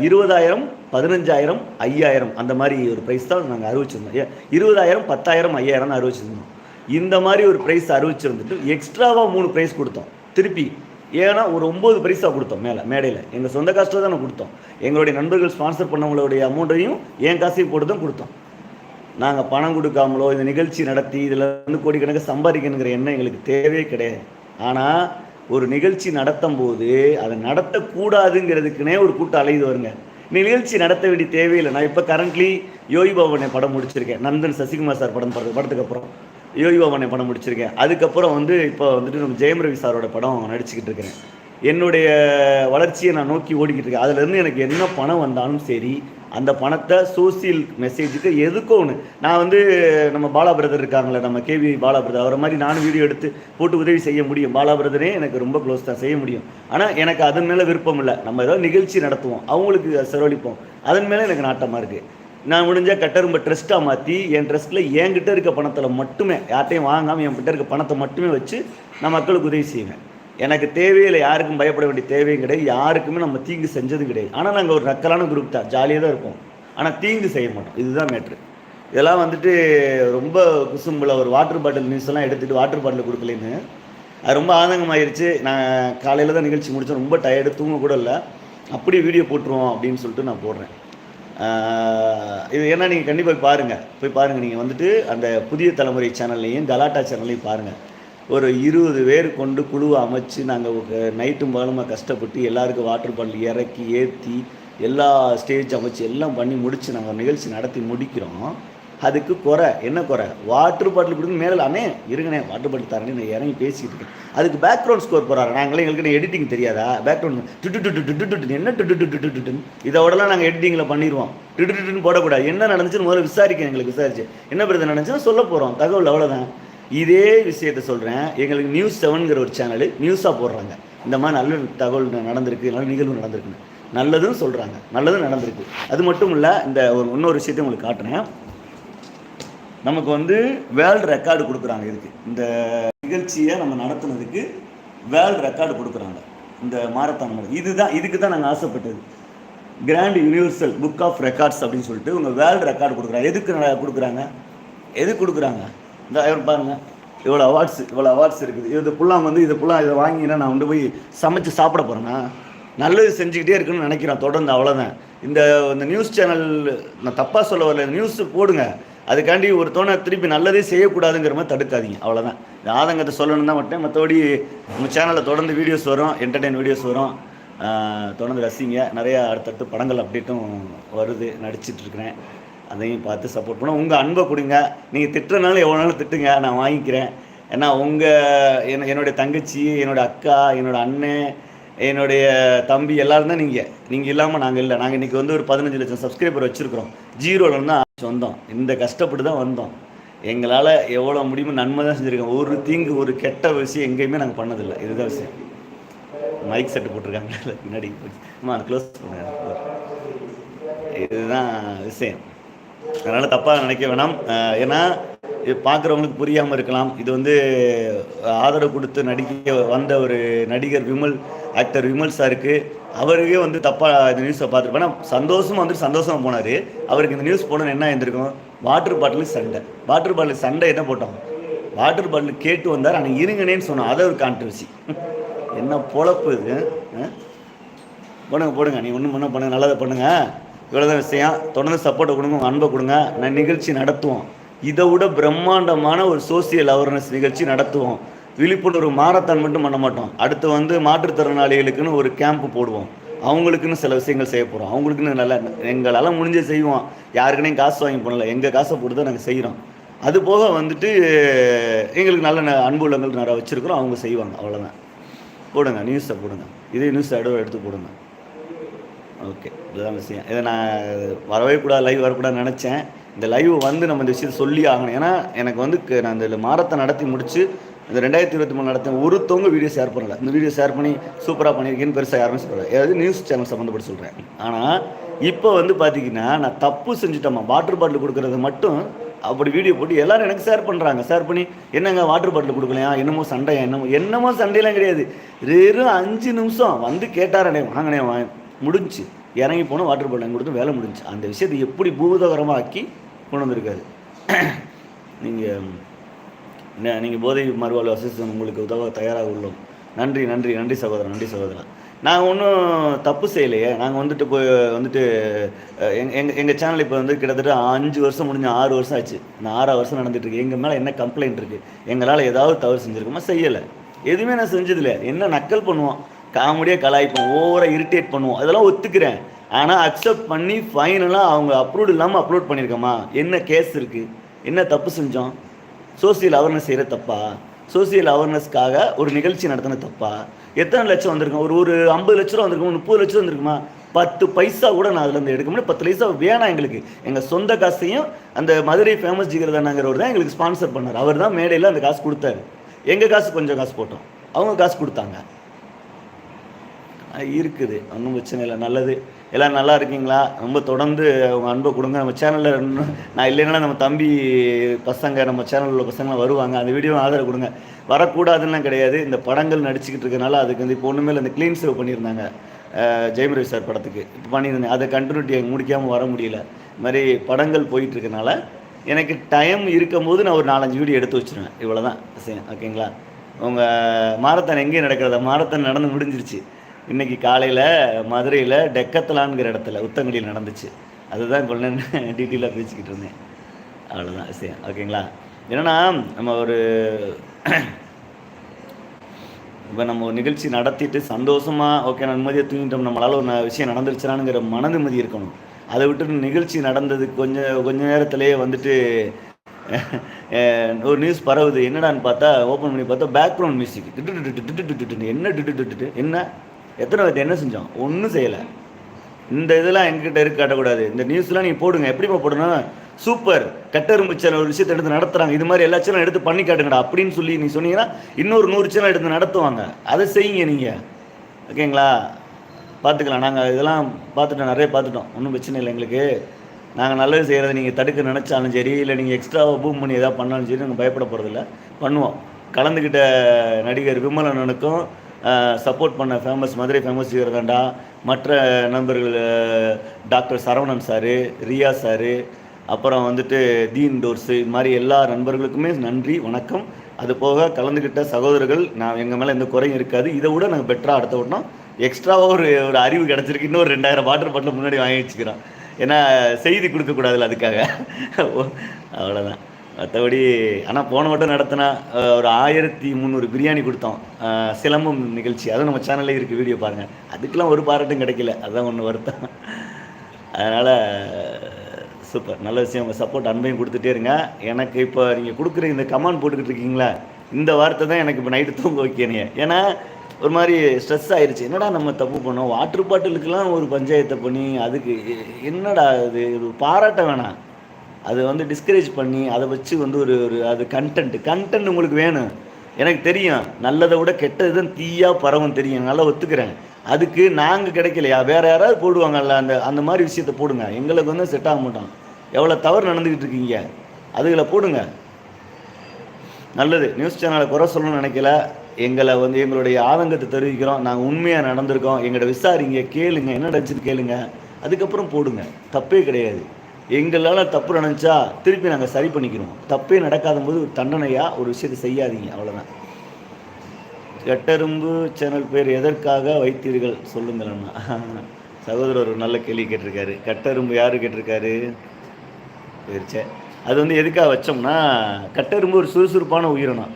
இருபதாயிரம் பதினஞ்சாயிரம் ஐயாயிரம் அந்த மாதிரி ஒரு ப்ரைஸ் தான் நாங்கள் அறிவிச்சிருந்தோம். இருபதாயிரம் பத்தாயிரம் ஐயாயிரம் அறிவிச்சிருந்தோம். இந்த மாதிரி ஒரு ப்ரைஸ் அறிவிச்சிருந்துட்டு எக்ஸ்ட்ராவாக மூணு ப்ரைஸ் கொடுத்தோம். திருப்பி ஏன்னா ஒரு ஒம்பது ப்ரைஸாக கொடுத்தோம் மேலே மேடையில். எங்கள் சொந்த காசில் தானே கொடுத்தோம். எங்களுடைய நண்பர்கள் ஸ்பான்சர் பண்ணவங்களுடைய அமௌண்ட்டையும் என் காசையும் போட்டு தான் கொடுத்தோம். நாங்கள் பணம் கொடுக்காமலோ இந்த நிகழ்ச்சி நடத்தி இதில் வந்து கோடிக்கணக்காக சம்பாதிக்கணுங்கிற எண்ணம் எங்களுக்கு தேவையே கிடையாது. ஆனால் ஒரு நிகழ்ச்சி நடத்தும் போது அதை நடத்தக்கூடாதுங்கிறதுக்குனே ஒரு கூட்டம் அலையுது வருங்க நிகழ்ச்சி நடத்த வேண்டிய தேவையில்லை. நான் இப்போ கரண்ட்லி யோகி பவனை படம் முடிச்சிருக்கேன். நந்தன் சசிகுமார் சார் படம் படுறது படத்துக்கு அப்புறம். யோகி பவனை படம் முடிச்சிருக்கேன். அதுக்கப்புறம் வந்து இப்போ வந்துட்டு நம்ம ஜெயம் ரவி சாரோட படம் நடிச்சுக்கிட்டு இருக்கிறேன். என்னுடைய வளர்ச்சியை நான் நோக்கி ஓடிக்கிட்டு இருக்கேன். அதுலேருந்து எனக்கு என்ன பணம் வந்தாலும் சரி அந்த பணத்தை சோசியல் மெசேஜுக்கு எதுக்கோ ஒன்று நான் வந்து நம்ம பாலா பிரதர் இருக்காங்களே நம்ம கேவி பாலா பிரதர் அவரை மாதிரி நானும் வீடியோ எடுத்து போட்டு உதவி செய்ய முடியும். பாலா பிரதரே எனக்கு ரொம்ப க்ளோஸ் தான் செய்ய முடியும். ஆனால் எனக்கு அதன் மேலே விருப்பம் இல்லை. நம்ம ஏதோ நிகழ்ச்சி நடத்துவோம் அவங்களுக்கு செலவழிப்போம். அதன் மேலே எனக்கு நாட்டமாக இருக்குது நான் முடிஞ்சால் கட்டரும்ப ட்ரெஸ்ட்டாக மாற்றி என் ட்ரஸ்ட்டில் என்கிட்ட இருக்க பணத்தில் மட்டுமே யார்ட்டையும் வாங்காமல் என்கிட்ட இருக்க பணத்தை மட்டுமே வச்சு நான் மக்களுக்கு உதவி செய்வேன். எனக்கு தேவையில்லை யாருக்கும் பயப்பட வேண்டிய தேவையும் கிடையாது யாருக்குமே நம்ம தீங்கு செஞ்சதும் கிடையாது. ஆனால் நாங்கள் ஒரு நக்கலான குரூப் தான் ஜாலியாக தான் இருப்போம். ஆனால் தீங்கு செய்ய மாட்டோம். இதுதான் மேட்ரு இதெல்லாம் வந்துட்டு ரொம்ப குசும்பில் ஒரு வாட்டர் பாட்டில் நியூஸ் எல்லாம் எடுத்துகிட்டு வாட்டர் பாட்டில் கொடுக்கலன்னு. அது ரொம்ப ஆதங்கமாயிருச்சு. நான் காலையில் தான் நிகழ்ச்சி முடித்தேன் ரொம்ப டயர்டு தூங்க கூட இல்லை. அப்படியே வீடியோ போட்டுருவோம் அப்படின்னு சொல்லிட்டு நான் போடுறேன். இது ஏன்னா நீங்கள் கண்டிப்பாக பாருங்கள் போய் பாருங்கள் நீங்கள் வந்துட்டு அந்த புதிய தலைமுறை சேனல்லையும் கலாட்டா சேனல்லையும் பாருங்கள் ஒரு இருபது பேர் கொண்டு குழுவை அமைச்சு நாங்கள் நைட்டும் பகலுமாக கஷ்டப்பட்டு எல்லாருக்கும் வாட்டர் பாட்டில் இறக்கி ஏற்றி எல்லா ஸ்டேஜ் அமைச்சு எல்லாம் பண்ணி முடித்து நாங்கள் நிகழ்ச்சி நடத்தி முடிக்கிறோம் அதுக்கு குறை என்ன குறை வாட்டர் பாட்டில் கொடுங்க மேலே அண்ணே இருங்கண்ணே வாட்டர் பாட்டில் தரேன்னு நான் இறங்கி பேசிக்கிட்டு இருக்கேன் அதுக்கு பேக்ரவுண்ட் ஸ்கோர் போகிறாரு நாங்களே எங்களுக்கு எடிட்டிங் தெரியாதா பேக்ரவுண்ட் டுட்டு டுட்டு டுட்டு டுட்டு என்ன டுட்டு டுட்டு டுட்டு டுட்டுன்னு இதோடலாம் நாங்கள் எடிட்டிங்கில் பண்ணிடுவோம் டுட்டு டுட்டுன்னு போடக்கூடாது என்ன நடந்துச்சுன்னு முதல்ல விசாரிக்கிறேன் எங்களுக்கு விசாரிச்சு என்ன பிரச்சனை நடந்துச்சுன்னா சொல்ல போகிறோம் தகவல் அவ்வளோதான் இதே விஷயத்த சொல்கிறேன் எங்களுக்கு நியூஸ் செவனுங்கிற ஒரு சேனலு நியூஸாக போடுறாங்க. இந்த மாதிரி நல்ல தகவல் நடந்திருக்கு நல்ல நிகழ்வு நடந்திருக்குன்னு. நல்லதும் சொல்கிறாங்க நல்லதும் நடந்திருக்கு. அது மட்டும் இல்லை இந்த ஒரு இன்னொரு விஷயத்தை உங்களுக்கு காட்டுறேன். நமக்கு வந்து வேர்ல்டு ரெக்கார்டு கொடுக்குறாங்க இதுக்கு. இந்த நிகழ்ச்சியை நம்ம நடத்துனதுக்கு வேர்ல்டு ரெக்கார்டு கொடுக்குறாங்க. இந்த மாரத்தான் இதுதான் இதுக்கு தான் நாங்கள் ஆசைப்பட்டது. Grand universal book of records அப்படின்னு சொல்லிட்டு உங்கள் வேர்ல்டு ரெக்கார்டு கொடுக்குறாங்க. எதுக்கு கொடுக்குறாங்க? எதுக்கு கொடுக்குறாங்க? இந்த இவர் பாருங்க இவ்வளோ அவார்ட்ஸ் இவ்வளோ அவார்ட்ஸ் இருக்குது. இது புல்லாம் வந்து இது புல்லாம் இதை வாங்கினா நான் கொண்டு போய் சமைச்சு சாப்பிட போகிறேன்னா நல்லது செஞ்சுக்கிட்டே இருக்குன்னு நினைக்கிறேன் தொடர்ந்து அவ்வளோதான் இந்த இந்த நியூஸ் சேனல் நான் தப்பாக சொல்ல வரல நியூஸ் போடுங்க. அதுக்காண்டி ஒரு தோணை திருப்பி நல்லதே செய்யக்கூடாதுங்கிற மாதிரி தடுக்காதீங்க அவ்வளோதான் இந்த ஆதங்கத்தை சொல்லணும் தான் மட்டும் மற்றபடி உங்கள் சேனலில் தொடர்ந்து வீடியோஸ் வரும் என்டர்டெயின் வீடியோஸ் வரும். தொடர்ந்து ரசிங்க. நிறையா அடுத்தடுத்து படங்கள் அப்டேட்டும் வருது நடிச்சிட்டுருக்குறேன் அதையும் பார்த்து சப்போர்ட் பண்ண. உங்கள் அன்பை கொடுங்க. நீங்கள் திட்டுறனாலும் எவ்வளோ நாளும் திட்டுங்க. நான் வாங்கிக்கிறேன். ஏன்னா உங்கள் என்ன என்னுடைய தங்கச்சி என்னுடைய அக்கா என்னோட அண்ணன் என்னுடைய தம்பி எல்லோரும் தான் நீங்கள் நீங்கள் இல்லாமல் நாங்கள் இல்லை. நாங்கள் இன்றைக்கி வந்து ஒரு பதினஞ்சு லட்சம் சப்ஸ்கிரைபர் வச்சுருக்கிறோம். ஜீரோலேருந்து தான் வந்தோம். இந்த கஷ்டப்பட்டு தான் வந்தோம். எங்களால் எவ்வளோ முடியுமோ நன்மை தான் செஞ்சுருக்கோம். ஒரு தீங்கு ஒரு கெட்ட விஷயம் எங்கேயுமே நாங்கள் பண்ணதில்லை. இதுதான் விஷயம். மைக் செட்டு போட்டிருக்காங்க பின்னாடி. அம்மா க்ளோஸ் பண்ணுங்க. இதுதான் விஷயம். அதனால் தப்பாக நினைக்க வேணாம். ஏன்னா இது பார்க்குறவங்களுக்கு புரியாமல் இருக்கலாம். இது வந்து ஆதரவு கொடுத்து நடிக்க வந்த ஒரு நடிகர் விமல் ஆக்டர் விமல் சாருக்கு அவருக்கே வந்து தப்பாக இந்த நியூஸை பார்த்துருப்பேன் ஆனால் சந்தோஷமாக வந்துட்டு சந்தோஷமாக போனார். அவருக்கு இந்த நியூஸ் போனோன்னு என்ன இருந்திருக்கும் வாட்டர் பாட்டிலு சண்டை. வாட்டர் பாட்டில் சண்டை என்ன போட்டோம் வாட்டர் பாட்டில் கேட்டு வந்தார். ஆனால் இருங்கனேன்னு சொன்னோம் அதை ஒரு கான்ட்ரவர்சி என்ன பொழப்பு இது போடுங்க போடுங்க. நீ ஒன்றும் பண்ண பண்ணுங்க நல்லதை பண்ணுங்கள் இவ்வளோதான் விஷயம். தொடர்ந்து சப்போர்ட்டை கொடுங்க உங்கள் அன்பை கொடுங்க. நான் நிகழ்ச்சி நடத்துவோம். இதை விட பிரம்மாண்டமான ஒரு சோசியல் அவேர்னஸ் நிகழ்ச்சி நடத்துவோம். விழிப்புணர்வு மாரத்தான் மட்டும் பண்ண மாட்டோம். அடுத்து வந்து மாற்றுத்திறனாளிகளுக்குன்னு ஒரு கேம்ப் போடுவோம். அவங்களுக்குன்னு சில விஷயங்கள் செய்ய போகிறோம் அவங்களுக்குன்னு நல்லா எங்களால் முடிஞ்ச செய்வோம். யாருக்குனே காசு வாங்கி போனல எங்கள் காசை போட்டு தான் நாங்கள் செய்கிறோம் அது போக வந்துட்டு எங்களுக்கு நல்ல ந- அன்பு உள்ளங்கள் நிறைய வச்சுருக்குறோம். அவங்க செய்வாங்க. அவ்வளோதான் போடுங்க நியூஸை போடுங்க. இதே நியூஸ் எடுத்து எடுத்து போடுங்க. ஓகே இதுதான் விஷயம். இதை நான் வரவே கூடாது லைவ் வரக்கூடாதுன்னு நினச்சேன். இந்த லைவ் வந்து நம்ம இந்த விஷயத்தை சொல்லி ஆகணும். ஏன்னா எனக்கு வந்து க- நான் இந்த மாரத்தை நடத்தி முடிச்சு இந்த ரெண்டாயிரத்தி இருபத்தி மூணு நடத்த ஒருத்தவங்க வீடியோ ஷேர் பண்ணல. இந்த வீடியோ ஷேர் பண்ணி சூப்பராக பண்ணியிருக்கேன்னு பெருசாக யாருமே சொல்லலை. ஏதாவது நியூஸ் சேனல் சம்மந்தப்பட்டு சொல்கிறேன் ஆனால் இப்போ வந்து பார்த்தீங்கன்னா நான் தப்பு செஞ்சுட்டோமா வாட்டர் பாட்டில் கொடுக்குறது மட்டும் அப்படி வீடியோ போட்டு எல்லாரும் எனக்கு ஷேர் பண்ணுறாங்க ஷேர் பண்ணி என்னங்க வாட்டர் பாட்டில் கொடுக்கலையா? என்னமோ சண்டையா? என்னமோ என்னமோ சண்டையெல்லாம் கிடையாது. வெறும் அஞ்சு நிமிஷம் வந்து கேட்டாரனே வாங்கினே வாங்க முடிஞ்சு. இறங்கி போனால் வாட்டர் பாட்டில் கொடுத்து வேலை முடிஞ்சு. அந்த விஷயத்தை எப்படி பூதகரமாக ஆக்கி கொண்டு வந்திருக்காரு? நீங்கள் நீங்கள் போதை மறுவாழ்வு அசிஸ்டன் உங்களுக்கு உதவ தயாராக உள்ளோம். நன்றி நன்றி நன்றி சகோதரன் நன்றி சகோதரன் நாங்கள் ஒன்றும் தப்பு செய்யலையே. நாங்கள் வந்துட்டு போய் வந்துட்டு எங்கள் எங்கள் எங்கள் சேனல் இப்போ வந்து கிட்டத்தட்ட அஞ்சு வருஷம் முடிஞ்ச ஆறு வருஷம் ஆச்சு. இந்த ஆறாவது வருஷம் நடந்துட்டு எங்கள் மேலே என்ன கம்ப்ளைண்ட் இருக்குது எங்களால் ஏதாவது தவறு செஞ்சுருக்கோமா? செய்யலை. எதுவுமே நான் செஞ்சதில்லை. என்ன நக்கல் பண்ணுவோம் காமெடியாக கலாய்ப்போம். ஓவராக இரிட்டேட் பண்ணுவோம். அதெல்லாம் ஒத்துக்கிறேன். ஆனால் அக்செப்ட் பண்ணி ஃபைனலாக அவங்க அப்ரூவ் இல்லாமல் அப்லோட் பண்ணியிருக்கோமா? என்ன கேஸ் இருக்குது என்ன தப்பு செஞ்சோம்? சோசியல் அவேர்னஸ் செய்கிற தப்பா? சோசியல் அவேர்னஸ்க்காக ஒரு நிகழ்ச்சி நடத்தின தப்பா? எத்தனை லட்சம் வந்திருக்கும்? ஒரு ஒரு ஐம்பது லட்ச ரூபா வந்திருக்கும்? முப்பது லட்சம் வந்திருக்குமா? பத்து பைசா கூட நான் அதுலேருந்து எடுக்க முடியும் பத்து பைசா வேணாம் எங்களுக்கு. எங்கள் சொந்த காசையும் அந்த மதுரை ஃபேமஸ் ஜிகர்தானாங்கிறவர் தான் எங்களுக்கு ஸ்பான்சர் பண்ணார். அவர் தான் மேடையில் அந்த காசு கொடுத்தாரு. எங்கள் காசு? கொஞ்சம் காசு போட்டோம். அவங்க காசு கொடுத்தாங்க. இருக்குது. ஒன்றும் பிரச்சனை இல்லை. நல்லது. எல்லாம் நல்லா இருக்கீங்களா? ரொம்ப தொடர்ந்து உங்கள் அன்பை கொடுங்க. நம்ம சேனலில் நான் இல்லைன்னா நம்ம தம்பி பசங்க நம்ம சேனலில் உள்ள பசங்களாம் வருவாங்க. அந்த வீடியோ ஆதரவு கொடுங்க. வரக்கூடாதுன்னா கிடையாது. இந்த படங்கள் நடிச்சுக்கிட்டு இருக்கனால அதுக்கு வந்து இப்போ ஒன்றுமே இல்லை. இந்த க்ளீன் சேவ் பண்ணியிருந்தாங்க. அஹ் ஜெயம் ரவி சார் படத்துக்கு. இப்போ பண்ணியிருந்தேன். அதை கண்டினியூட்டி முடிக்காமல் வர முடியல. இது மாதிரி படங்கள் போயிட்டுருக்கனால எனக்கு டைம் இருக்கும்போது நான் ஒரு நாலஞ்சு வீடியோ எடுத்து வச்சிருவேன். இவ்வளோ தான் ஓகேங்களா உங்கள் மாரத்தான் எங்கேயும் நடக்கிறதா மாரத்தான் நடந்து முடிஞ்சிருச்சு. இன்னைக்கு காலையில் மதுரையில் டெக்கத்தலான்ங்கிற இடத்துல உத்தங்கடியில் நடந்துச்சு அதுதான் இப்போ டீட்டெயிலாக பேசிக்கிட்டு இருந்தேன் அவ்வளோதான் சரி ஓகேங்களா என்னென்னா நம்ம ஒரு இப்போ நம்ம ஒரு நிகழ்ச்சி நடத்திட்டு சந்தோஷமாக ஓகே நிம்மதியாக தூங்கிட்டோம் நம்மளால் ஒரு விஷயம் நடந்துருச்சுனானுங்கிற மன நிம்மதி இருக்கணும் அதை விட்டு நிகழ்ச்சி நடந்தது கொஞ்சம் கொஞ்ச நேரத்திலேயே வந்துட்டு ஒரு நியூஸ் பரவுது என்னடான்னு பார்த்தா ஓப்பன் பண்ணி பார்த்தா பேக்ரவுண்ட் மியூசிக் என்ன டிட்டு என்ன எத்தனை பேர்த்து என்ன செஞ்சோம் ஒன்றும் செய்யலை. இந்த இதெல்லாம் எங்ககிட்ட இருக்கு காட்டக்கூடாது. இந்த நியூஸ்லாம் நீங்கள் போடுங்க. எப்படிமா போடணும்? சூப்பர். கட்டெரும்பு சேனல் ஒரு விஷயத்தை எடுத்து நடத்துகிறாங்க இது மாதிரி எல்லா சேனலும் எடுத்து பண்ணி காட்டுங்கடா அப்படின்னு சொல்லி நீ சொன்னீங்கன்னா இன்னொரு நூறு சேனல் எடுத்து நடத்துவாங்க. அதை செய்யுங்க நீங்கள் ஓகேங்களா? பார்த்துக்கலாம். நாங்கள் இதெல்லாம் பார்த்துட்டோம். நிறைய பார்த்துட்டோம். ஒன்றும் பிரச்சனை இல்லை எங்களுக்கு. நாங்கள் நல்லது செய்கிறத நீங்கள் தடுக்க நினச்சாலும் சரி இல்லை நீங்கள் எக்ஸ்ட்ராவாக பூம் பண்ணி எதாவது பண்ணாலும் சரி நாங்கள் பயப்பட போகிறதில்ல பண்ணுவோம். கலந்துக்கிட்ட நடிகர் விமலனனுக்கும் சப்போர்ட் பண்ண ஃபேமஸ் மதுரை ஃபேமஸ் ஜீரகண்டா மற்ற நண்பர்கள் doctor Saravanan sir Riya sir அப்புறம் வந்துட்டு தீன் டோர்ஸு இது மாதிரி எல்லா நண்பர்களுக்குமே நன்றி வணக்கம். அது போக கலந்துக்கிட்ட சகோதரர்கள் நான் எங்கள் மேலே எந்த குறையும் இருக்காது. இதை விட நாங்கள் பெட்டராக அடுத்த விட்டோம் எக்ஸ்ட்ராவாக ஒரு ஒரு அறிவு கிடச்சிருக்கு. இன்னொரு ரெண்டாயிரம் வாட்டர் பாட்டில் முன்னாடி வாங்கி வச்சுக்கிறோம் ஏன்னா செய்தி கொடுக்கக்கூடாதுல்ல அதுக்காக. அவ்வளோதான் மற்றபடி ஆனால் போன வட்டம் நடத்தினா ஒரு ஆயிரத்தி முந்நூறு பிரியாணி கொடுத்தோம். சிலம்பம் நிகழ்ச்சி. அதுவும் நம்ம சேனல்லே இருக்குது வீடியோ பாருங்கள் அதுக்கெலாம் ஒரு பாராட்டும் கிடைக்கல. அதுதான் ஒன்று வருத்தம். அதனால் சூப்பர். நல்ல விஷயம். உங்கள் சப்போர்ட் அன்பையும் கொடுத்துட்டே இருங்க. எனக்கு இப்போ நீங்கள் கொடுக்குற இந்த கமெண்ட் போட்டுக்கிட்டு இருக்கீங்களா? இந்த வார்த்தை தான் எனக்கு இப்போ நைட்டு தூங்க வைக்கணும் ஏன்னா ஒரு மாதிரி ஸ்ட்ரெஸ் ஆயிடுச்சு என்னடா நம்ம தப்பு பண்ணோம்? வாட்டர் பாட்டிலுக்கெல்லாம் ஒரு பஞ்சாயத்தை பண்ணி அதுக்கு என்னடா இது? இது பாராட்ட வேணாம். அதை வந்து டிஸ்கரேஜ் பண்ணி அதை வச்சு வந்து ஒரு ஒரு அது கண்டென்ட் கண்டென்ட் உங்களுக்கு வேணும். எனக்கு தெரியும். நல்லதை விட கெட்டது தான் தீயாக பரவும் தெரியும். நல்லா ஒத்துக்கிறேன். அதுக்கு நாங்கள் கிடைக்கலையா? வேறு யாராவது போடுவாங்கல்ல அந்த அந்த மாதிரி விஷயத்த போடுங்க. எங்களுக்கு வந்து செட் ஆக மாட்டோம். எவ்வளோ தவறு நடந்துக்கிட்டு இருக்கீங்க? அதுகளை போடுங்க. நல்லது. நியூஸ் சேனலை குறை சொல்லணும்னு நினைக்கல. எங்களை வந்து எங்களுடைய ஆதங்கத்தை தெரிவிக்கிறோம். நாங்கள் உண்மையாக நடந்திருக்கோம். எங்கள்கிட்ட விசாரிங்க கேளுங்க. என்ன நடந்துச்சுன்னு கேளுங்க. அதுக்கப்புறம் போடுங்க. தப்பே கிடையாது. எங்களால் தப்பு நினச்சா திருப்பி நாங்கள் சரி பண்ணிக்கிறோம். தப்பே நடக்காத போது ஒரு தண்டனையாக ஒரு விஷயத்தை செய்யாதீங்க அவ்வளோதான் கட்டெரும்பு சேனல் பேர் எதற்காக வைத்தீர்கள்? சொல்லுங்கள் அண்ணா. சகோதரர் ஒரு நல்ல கேள்வி கேட்டிருக்காரு. கட்டெரும்பு யார் கேட்டிருக்காரு? போயிருச்சே. அது வந்து எதுக்காக வச்சோம்னா கட்டெரும்பு ஒரு சுறுசுறுப்பான உயிரினம்.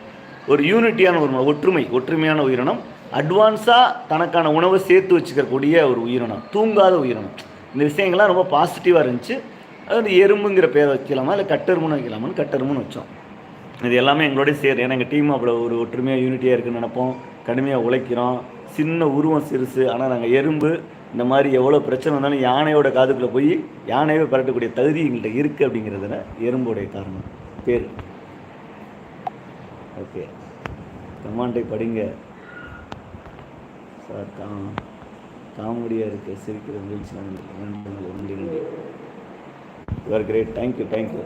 ஒரு யூனிட்டியான ஒரு ஒற்றுமை ஒற்றுமையான உயிரினம். அட்வான்ஸாக தனக்கான உணவை சேர்த்து வச்சுக்கக்கூடிய ஒரு உயிரினம். தூங்காத உயிரினம். இந்த விஷயங்கள்லாம் ரொம்ப பாசிட்டிவாக இருந்துச்சு. அது எறும்புங்கிற பேரை வைக்கலாமா? இல்லை கட்டெரும்புன்னு வைக்கலாமான்னு கட்டெரும்புன்னு வச்சோம். இது எல்லாமே எங்களோட சேர் ஏன்னா எங்கள் டீம் அவ்வளோ ஒரு ஒற்றுமையாக யூனிட்டியாக இருக்குன்னு நினைப்போம். கடுமையாக உழைக்கிறோம். சின்ன உருவம் சிறுசு ஆனால் நாங்கள் எறும்பு இந்த மாதிரி எவ்வளோ பிரச்சனை வந்தாலும் யானையோட காதுக்குள்ளே போய் யானையவே பரட்டக்கூடிய தகுதி எங்கள்கிட்ட இருக்குது அப்படிங்கிறதுல எறும்போடைய காரணம். பேர். ஓகே. கமாண்டை படிங்க. சார் கா காமெடியாக இருக்குது சிரிக்கிற மகிழ்ச்சி நன்றி நன்றி. நன்றி நன்றி கிரேட் தேங்க்யூ தேங்க்யூ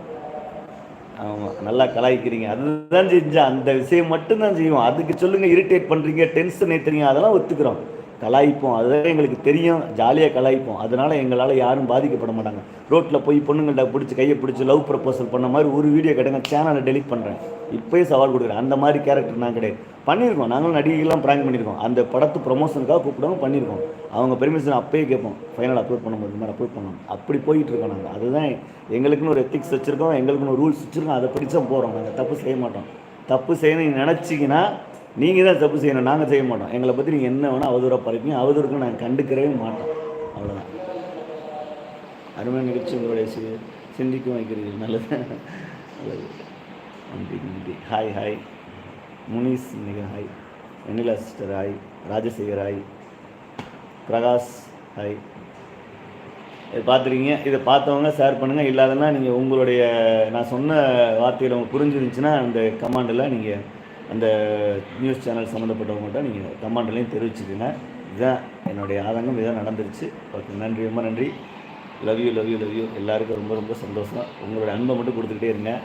ஆமாம் நல்லா கலாய்க்கிறீங்க. அதுதான் செஞ்சேன். அந்த விஷயம் மட்டும்தான் செய்வோம். அதுக்கு சொல்லுங்கள் இரிட்டேட் பண்ணுறீங்க டென்ஷன் ஏற்றுறீங்க அதெல்லாம் ஒத்துக்கிறோம். கலாய்ப்போம். அதுதான் எங்களுக்கு தெரியும். ஜாலியாக கலாய்ப்போம். அதனால் எங்களால் யாரும் பாதிக்கப்பட மாட்டாங்க. ரோட்டில் போய் பொண்ணுங்கள்ட்ட பிடிச்சி கையை பிடிச்சி லவ் ப்ரப்போசல் பண்ண மாதிரி ஒரு வீடியோ கேட்டுங்க சேனலை டெலிட் பண்ணுறேன் இப்போயே சவால் கொடுக்குறேன். அந்த மாதிரி கேரக்டர் நான் கிடையாது. பண்ணியிருக்கோம். நாங்களும் நடிகைகள்லாம் ப்ராங்க் பண்ணியிருக்கோம். அந்த படத்து ப்ரொமோஷனுக்காக கூப்பிடாம பண்ணியிருக்கோம். அவங்க பெர்மிஷன் அப்பயே கேட்போம். ஃபைனல் அப்லோட் பண்ணும்போது இந்த மாதிரி அப்லோட் பண்ணோம். அப்படி போயிட்டு இருக்கோம் நாங்கள் அதுதான் எங்களுக்குன்னு ஒரு எத்திக்ஸ் வச்சுருக்கோம். எங்களுக்குன்னு ஒரு ரூல்ஸ் வச்சுருக்கோம். அதை பிடிச்சா போகிறோம் நாங்கள் தப்பு செய்ய மாட்டோம். தப்பு செய்யணும்னு நினச்சிங்கன்னா நீங்கள் தான் தப்பு செய்யணும் நாங்கள் செய்ய மாட்டோம். எங்களை பற்றி நீங்கள் என்ன வேணால் அவதூறாக பறப்பீங்க அவதூறுக்கு நாங்கள் கண்டுக்கிறவே மாட்டோம். அவ்வளோதான் அருமையான நிகழ்ச்சி உங்களுடைய சி சிந்திக்கும் வைக்கிறீர்கள். நல்லது. நல்லது. நன்றி நன்றி. ஹாய் ஹாய் முனிஸ் மிக hi Vennila sister hi Rajasekar hi Prakash hi இது பார்த்துருக்கீங்க. இதை பார்த்தவங்க ஷேர் பண்ணுங்கள் இல்லாதனா நீங்கள் உங்களுடைய நான் சொன்ன வார்த்தையில் உங்களுக்கு புரிஞ்சிருந்துச்சுன்னா அந்த கமாண்டில் நீங்கள் அந்த நியூஸ் சேனல் சம்மந்தப்பட்டவங்கள்ட்ட நீங்கள் கமாண்ட்லையும் தெரிவிச்சுக்கோங்க. இதுதான் என்னுடைய ஆதங்கம். இதான் நடந்துருச்சு. ஓகே நன்றி. ரொம்ப நன்றி. Love you love you love you எல்லாருக்கும் ரொம்ப ரொம்ப சந்தோஷம். உங்களுடைய அன்பை மட்டும் கொடுத்துக்கிட்டே இருங்க.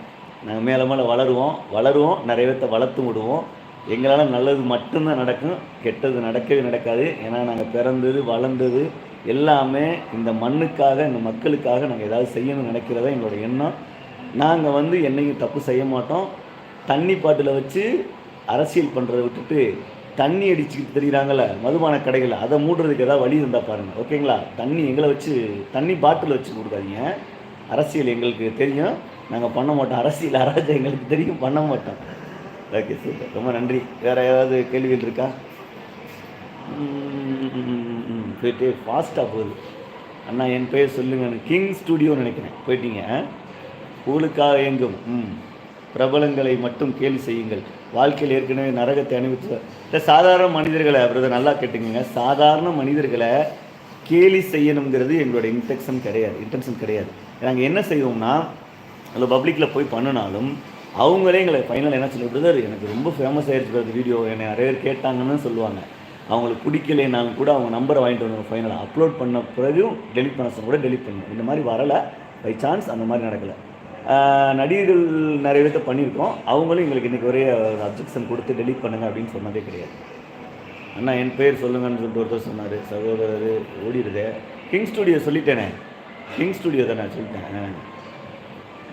நாங்கள் மேலே மேலே வளருவோம். வளருவோம். நிறைய பேர்த்த வளர்த்து விடுவோம். எங்களால் நல்லது மட்டும்தான் நடக்கும். கெட்டது நடக்கவே நடக்காது. ஏன்னா நாங்கள் பிறந்தது வளர்ந்தது எல்லாமே இந்த மண்ணுக்காக இந்த மக்களுக்காக நாங்கள் ஏதாவது செய்யணும்னு நினைக்கிறதா எங்களோட எண்ணம். நாங்கள் வந்து என்னையும் தப்பு செய்ய மாட்டோம். தண்ணி பாட்டில் வச்சு அரசியல் பண்ணுறதை விட்டுட்டு தண்ணி அடிச்சுக்கிட்டு தெரியுறாங்கல்ல மதுபான கடைகள் அதை மூடுறதுக்கு ஏதாவது வழி இருந்தால் பாருங்கள் ஓகேங்களா? தண்ணி எங்களை வச்சு தண்ணி பாட்டில் வச்சு கொடுக்காதீங்க. அரசியல் எங்களுக்கு தெரியும். நாங்கள் பண்ண மாட்டோம். அரசியல் அராஜகம் எங்களுக்கு தெரியும். பண்ண மாட்டோம். Okay super. ரொம்ப நன்றி. வேறு ஏதாவது கேள்விகள் இருக்கா? ம், போயிட்டு ஃபாஸ்ட்டாக போகுது. அண்ணா என் பேர் சொல்லுங்க கிங் ஸ்டுடியோன்னு நினைக்கிறேன். போயிட்டீங்க. புகழுக்காக எங்கும் ம். பிரபலங்களை மட்டும் கேள்வி செய்யுங்கள். வாழ்க்கையில் ஏற்கனவே நரகத்தை அனுபவித்து இல்லை சாதாரண மனிதர்களை பிரதர் நல்லா கேட்டுக்கங்க. சாதாரண மனிதர்களை கேலி செய்யணுங்கிறது எங்களோட இன்டெக்ஷன் கிடையாது. இன்டென்ஷன் கிடையாது. நாங்கள் என்ன செய்வோம்னா அதில் பப்ளிக்கில் போய் பண்ணினாலும் அவங்களே எங்களை ஃபைனல் என்ன சொல்லி பிரதர் எனக்கு ரொம்ப ஃபேமஸ் ஆகிடுச்சு வீடியோ என்னை நிறைய பேர் கேட்டாங்கன்னு சொல்லுவாங்க. அவங்களுக்கு பிடிக்கலைனாலும் கூட அவங்க நம்பரை வாங்கிட்டு வந்து ஃபைனலாக அப்லோட் பண்ண பிறகும் டெலிட் பண்ண சொன்ன கூட டெலிட் பண்ணணும். இந்த மாதிரி வரலை. பை சான்ஸ் அந்த மாதிரி நடக்கலை. நடிகர்கள் நிறைய பேர்த்த பண்ணியிருக்கோம். அவங்களும் எங்களுக்கு இன்றைக்கி ஒரே அப்ஜெக்ஷன் கொடுத்து டெலிட் பண்ணுங்க அப்படின்னு சொன்னதே கிடையாது. அண்ணா என் பேர் சொல்லுங்கன்னு சொல்லிட்டு ஒருத்தர் சொன்னார். சகோதரர் ஓடிடுது. கிங் ஸ்டுடியோ சொல்லிட்டேனே. கிங் ஸ்டுடியோ தானே சொல்லிட்டேன்.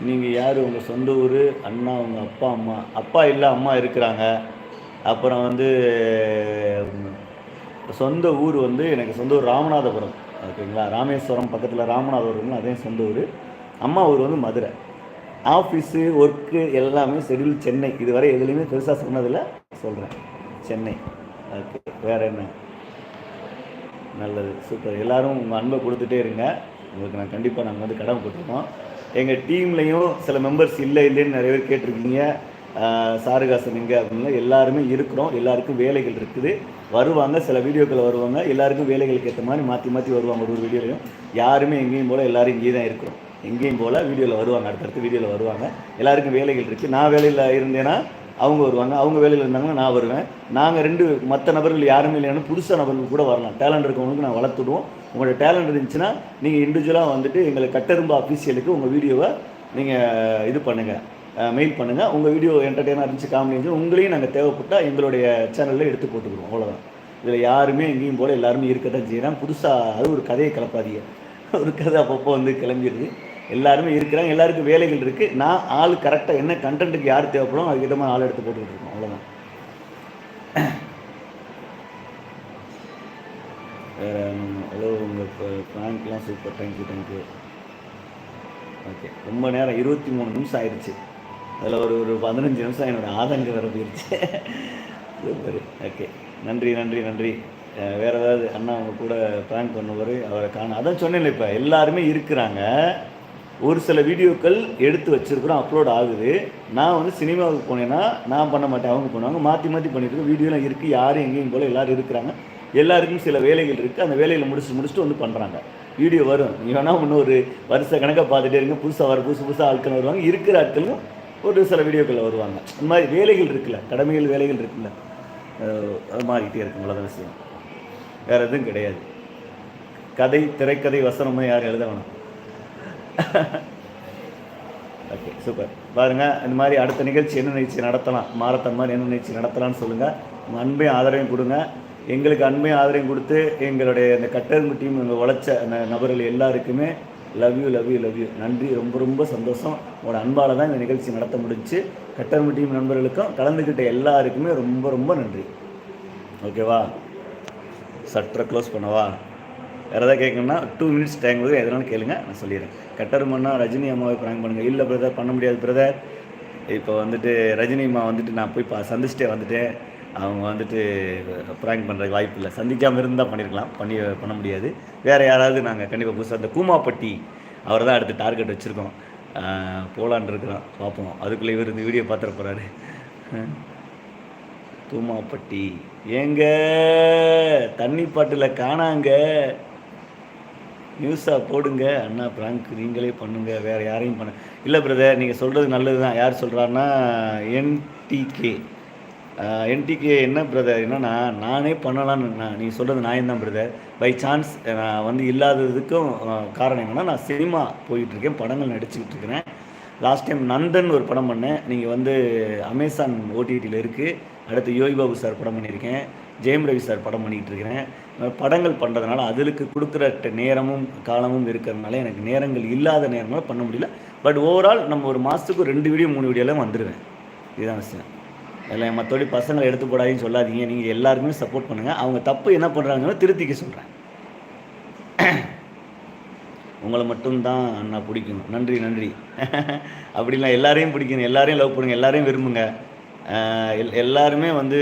நீங்கள் யார்? உங்கள் சொந்த ஊர்? அண்ணா உங்கள் அப்பா அம்மா. அப்பா இல்லை அம்மா இருக்கிறாங்க. அப்புறம் வந்து சொந்த ஊர் வந்து எனக்கு சொந்த ஊர் ராமநாதபுரம். ஓகேங்களா? ராமேஸ்வரம் பக்கத்தில் ராமநாதபுரம் அதே சொந்த ஊர். அம்மா ஊர் வந்து மதுரை. ஆஃபீஸு ஒர்க்கு எல்லாமே ஷெடியூல் சென்னை. இதுவரை எதுலேயுமே பெருசாக சொன்னதில் சொல்கிறேன் சென்னை. ஓகே வேறு என்ன? நல்லது. சூப்பர் எல்லோரும் உங்கள் அன்பை கொடுத்துட்டே இருங்க. உங்களுக்கு நான் கண்டிப்பாக நாங்கள் வந்து கடமை கொடுத்துருக்கோம் எங்கள் டீம்லேயும் சில மெம்பர்ஸ் இல்லை இல்லைன்னு நிறைய பேர் கேட்டிருக்கீங்க. சாருகாசன் எங்கே அப்படின்னா எல்லாருமே இருக்கிறோம். எல்லாருக்கும் வேலைகள் இருக்குது. வருவாங்க. சில வீடியோக்கள் வருவாங்க. எல்லாருக்கும் வேலைகளுக்கு ஏற்ற மாதிரி மாற்றி மாற்றி வருவாங்க. ஒரு ஒரு வீடியோலையும். யாருமே எங்கேயும் போல் எல்லோரும் இங்கேயே தான் இருக்கிறோம். எங்கேயும் போல் வீடியோவில் வருவாங்க அடுத்தடுத்து வீடியோவில் வருவாங்க. எல்லாருக்கும் வேலைகள் இருக்குது நான் வேலையில் இருந்தேன்னா அவங்க வருவாங்க. அவங்க வேலையில் இருந்தாங்கன்னா நான் வருவேன். நாங்கள் ரெண்டு மற்ற நபர்கள் யாருமே இல்லைன்னா புதுசாக நபர்கள் கூட வரலாம். டேலண்ட் இருக்கவங்களுக்கு நான் வளர்த்துடுவோம். உங்களோட டேலண்ட் இருந்துச்சுன்னா நீங்கள் இண்டிவிஜுவலாக வந்துட்டு எங்களை கட்டெரும்பு அஃபீஷியலுக்கு உங்கள் வீடியோவை நீங்கள் இது பண்ணுங்கள் மெயில் பண்ணுங்கள் உங்கள் வீடியோ என்டர்டெயினாக இருந்துச்சு காமெடி இருந்துச்சு உங்களையும் நாங்கள் தேவைப்பட்டால் எங்களுடைய சேனலில் எடுத்து போட்டுக்கிறோம் அவ்வளோதான் இதில் யாருமே எங்கேயும் போல் எல்லாருமே இருக்க தான் செய்கிறேன் புதுசாக அது ஒரு கதையை கலப்பாதீங்க. ஒரு கதை அப்பப்போ வந்து கிளம்பிடுது. எல்லாருமே இருக்கிறாங்க எல்லாருக்கும் வேலைகள் இருக்குது நான் ஆள் கரெக்டாக என்ன கண்டென்ட்டுக்கு யார் தேவைப்படும் அதுக்கு மாதிரி ஆள் எடுத்து போட்டுக்கிட்டு இருக்கோம். அவ்வளோதான் வேறு ஹலோ உங்கள் பிளான்க்கெலாம் super thank you thank you okay ரொம்ப நேரம் இருபத்தி மூணு நிமிஷம் ஆயிடுச்சு. அதில் ஒரு ஒரு பதினஞ்சு நிமிஷம் என்னோட ஆதங்கம் வர போயிடுச்சு சூப்பர் ஓகே நன்றி நன்றி நன்றி. வேறு ஏதாவது அண்ணா அவங்க கூட ப்ராங்க் பண்ணுவார் அவரை காண அதான் சொன்னேன் இப்போ எல்லாருமே இருக்கிறாங்க. ஒரு சில வீடியோக்கள் எடுத்து வச்சுருக்குறோம் அப்லோட் ஆகுது. நான் வந்து சினிமாவுக்கு போனேன்னா நான் பண்ண மாட்டேன் அவங்க பண்ணுவாங்க. மாற்றி மாற்றி பண்ணிட்டு வீடியோலாம் இருக்குது யாரும் எங்கேயும் போல் எல்லோரும் இருக்கிறாங்க. எல்லாருக்கும் சில வேலைகள் இருக்குது அந்த வேலையில் முடிச்சு முடிச்சுட்டு வந்து பண்ணுறாங்க வீடியோ வரும். வேணால் இன்னும் ஒரு வருஷ கணக்காக பார்த்துட்டே இருங்க. புதுசாக வர புதுசு புதுசாக ஆட்கள் வருவாங்க. இருக்கிற ஆட்களும் ஒரு சில வீடியோக்கள் வருவாங்க. இந்த மாதிரி வேலைகள் இருக்குல்ல கடமைகள் வேலைகள் இருக்குல்ல. அது மாறிக்கிட்டே இருக்குங்களா விஷயம் வேறு எதுவும் கிடையாது. கதை திரைக்கதை வசனமும் யாரும் எழுத வேணாம். ஓகே சூப்பர் பாருங்கள் இந்த மாதிரி அடுத்த நிகழ்ச்சி என்ன நிகழ்ச்சி நடத்தலாம்? மாரத்தான் மாதிரி என்ன நிகழ்ச்சி நடத்தலாம்னு சொல்லுங்கள் உங்கள் அன்பையும் ஆதரவையும் கொடுங்க. எங்களுக்கு அன்பையும் ஆதரவையும் கொடுத்து எங்களுடைய அந்த கட்டெரும்பு டீம் எங்கள் உழைச்ச அந்த நபர்கள் எல்லாருக்குமே love you love you love you நன்றி. ரொம்ப ரொம்ப சந்தோஷம். உங்களோட அன்பால் தான் இந்த நிகழ்ச்சி நடத்த முடிஞ்சு. கட்டெரும்பு டீம் நண்பர்களுக்கும் கலந்துக்கிட்ட எல்லாருக்குமே ரொம்ப ரொம்ப நன்றி. ஓகேவா சட்டரை க்ளோஸ் பண்ணவா? வேறு எதாவது கேட்கணும்னா டூ மினிட்ஸ் டைம் கொடுக்க எதனாலும் கேளுங்க நான் சொல்லிடுறேன். கட்டருமன்னா ரஜினி அம்மாவை ப்ராங்க் பண்ணுங்கள் இல்லை பிரதர் பண்ண முடியாது பிரதர் இப்போ வந்துட்டு ரஜினி அம்மா வந்துட்டு நான் போய் பா சந்திச்சிட்டே வந்துட்டேன். அவங்க வந்துட்டு ப்ராங்க் பண்ணுறதுக்கு வாய்ப்பு இல்லை. சந்திக்காமல் இருந்தால் பண்ணியிருக்கலாம் பண்ணி பண்ண முடியாது. வேறு யாராவது நாங்கள் கண்டிப்பாக புதுசாக அந்த கூமாப்பட்டி அவரை தான் அடுத்து டார்கெட் வச்சுருக்கோம். போலான் இருக்கிறோம் பார்ப்போம். அதுக்குள்ளே இவர் இந்த வீடியோ பார்த்துட போகிறாரு தூமாப்பட்டி. ஏங்க தண்ணி பாட்டில் காணாங்க. நியூஸாக போடுங்க. அண்ணா பிராங்க் நீங்களே பண்ணுங்க. வேறு யாரையும் பண்ண இல்லை பிரதர் நீங்கள் சொல்கிறது நல்லது தான் யார் சொல்கிறாருன்னா என்டிகே என்டிகே என்ன பிரதர் என்னன்னா நானே பண்ணலான்னு நான் நீங்கள் சொல்கிறது நான் தான் பிரதர் பை சான்ஸ் நான் வந்து இல்லாததுக்கும் காரணம் என்னென்னா நான் சினிமா போயிட்டுருக்கேன். படங்கள் நடிச்சுக்கிட்டு இருக்கிறேன் லாஸ்ட் டைம் நந்தன் ஒரு படம் பண்ணேன். நீங்கள் வந்து அமேசான் ஓடிடியில் இருக்குது அடுத்து யோகி பாபு சார் படம் பண்ணியிருக்கேன் ஜெயம் ரவி சார் படம் பண்ணிக்கிட்டு இருக்கிறேன் படங்கள் பண்ணுறதுனால அதுக்கு கொடுக்குற நேரமும் காலமும் இருக்கிறதுனால எனக்கு நேரங்கள் இல்லாத நேரமாக பண்ண முடியல. பட் ஓவரால் நம்ம ஒரு மாதத்துக்கு ரெண்டு வீடியோ மூணு வீடியோலாம் வந்துடுவேன் இதுதான் விஷயம். அதில் மற்றபடி பசங்களை எடுத்து போடாதீங்கன்னு சொல்லாதீங்க. நீங்கள் எல்லாருக்குமே சப்போர்ட் பண்ணுங்கள் அவங்க தப்பு என்ன பண்ணுறாங்கன்னு திருத்திக்க சொல்கிறேன் உங்களை மட்டும்தான் அண்ணா பிடிக்கும் நன்றி நன்றி. <laughs> அப்படிலாம் எல்லாரையும் பிடிக்கணும். எல்லாரையும் லவ் பண்ணுங்கள் எல்லாரையும் விரும்புங்க. எல்லாருமே வந்து